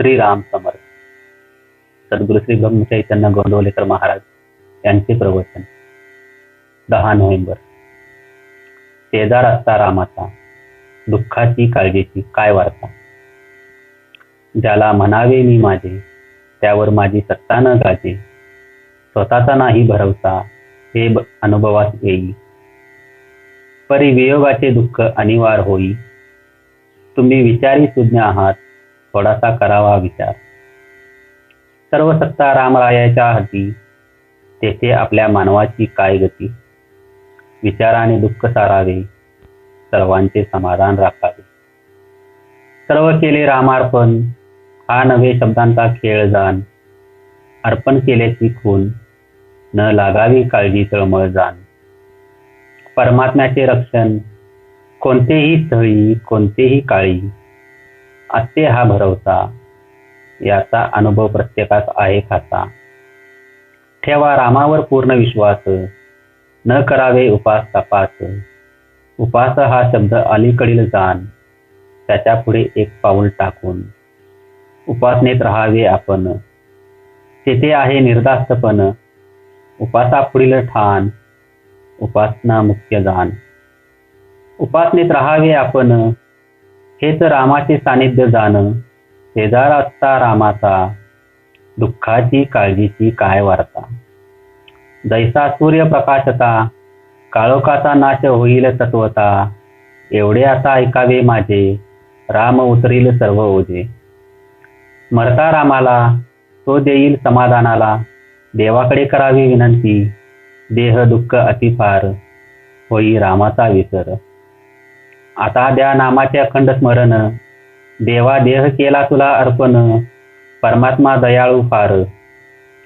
श्रीराम समर्थ. सद्गुरु श्री ब्रह्मचैतन्य गोंदवलेकर महाराज यांचे प्रवचन. दहा नोव्हेंबर. शेजार असता रामाचा दुःखाची काळजीची काय वार्ता? ज्याला म्हणावे मी माझे त्यावर माझी सत्ता न गाजे. स्वतःचा नाही भरवसा हे अनुभवात अनुभवास येई. परी वियोगाचे दुःख अनिवार्य होई. तुम्ही विचारी सुज्ञ आहात थोडासा करावा विचार. सर्व सत्ता रामरायाच्या हाती तेथे आपल्या मानवाची काय गती? विचाराने दुःख सारावे सर्वांचे समाधान राखावे. सर्व केले रामार्पण हा नवे शब्दांचा खेळ जाण. अर्पण केल्याची खून न लागावी काळजी तळमळ जाण. परमात्म्याचे रक्षण कोणतेही स्थळी कोणतेही काळी असते हा भरवसा याचा अनुभव प्रत्येकास आहे खासा. ठेवा रामावर पूर्ण विश्वास न करावे उपास तपास. उपास हा शब्द अलीकडील जाण त्याच्या पुढे एक पाऊल टाकून. उपासनेत राहावे आपण. तेथे आहे निर्धास्तपण उपासापुढील ठाण उपासना मुख्य जाण. उपासनेत राहावे आपण. हेच रामाचे सानिध्य जाणं. शेजार असता रामाचा दुःखाची काळजीची काय वार्ता. जैसा सूर्य प्रकाशता काळोखाचा नाश होईल तत्वता एवढे आता ऐकावे माझे राम उतरील सर्व ओझे. मरता रामाला तो देईल समाधानाला देवाकडे करावी विनंती देह दुःख अतिफार होई रामाचा विसर. आता द्या नामाचे अखंड स्मरण. देवा देह केला तुला अर्पण. परमात्मा दयाळू फार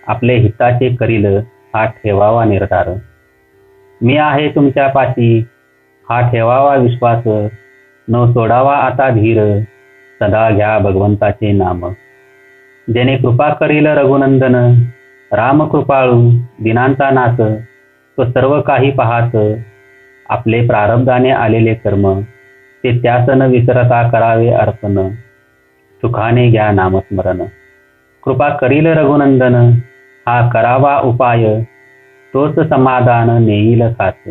आपले हिताचे करील हा ठेवावा निर्धार. मी आहे तुमच्या पाशी हा ठेवावा विश्वास. न सोडावा आता धीर सदा घ्या भगवंताचे नाम. जेणे कृपा करील रघुनंदन राम कृपाळू दिनांचा नाच तो सर्व काही पाहत. आपले प्रारब्धाने आलेले कर्म ते त्यासन विसरता करावे अर्पण. सुखाने घ्या नामस्मरण. कृपा करील रघुनंदन हा करावा उपाय. तोच समाधान नेईल खास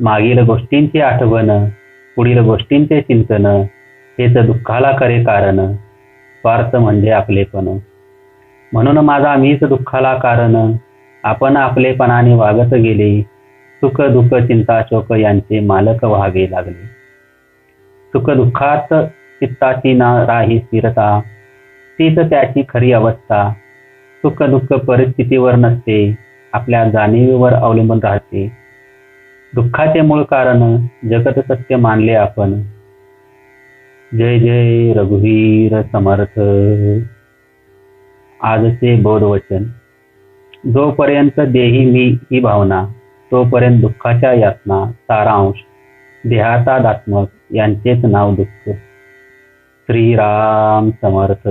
मागील गोष्टींची आठवण पुढील गोष्टींचे चिंतन हेच दुःखाला करे कारण. स्वार्थ म्हणजे आपलेपण म्हणून माझा मीच दुःखाला कारण. आपण आपलेपणाने वागत गेले. सुख दुःख चिंता शोक यांचे मालक व्हावे लागले. सुख दुःखात चित्ताची ना राही स्थिरता तीच त्याची खरी अवस्था. सुख दुःख परिस्थितीवर नसते आपल्या जाणीवेवर अवलंबून राहते. दुःखाचे मूळ कारण जगत सत्य मानले आपण. जय जय रघुवीर समर्थ. आजचे बोधवचन जोपर्यंत देही मी ही भावना तोपर्यंत दुःखाच्या यातना सारांश देहातादात्मक यांचेच नाव दुःख. श्रीराम समर्थ.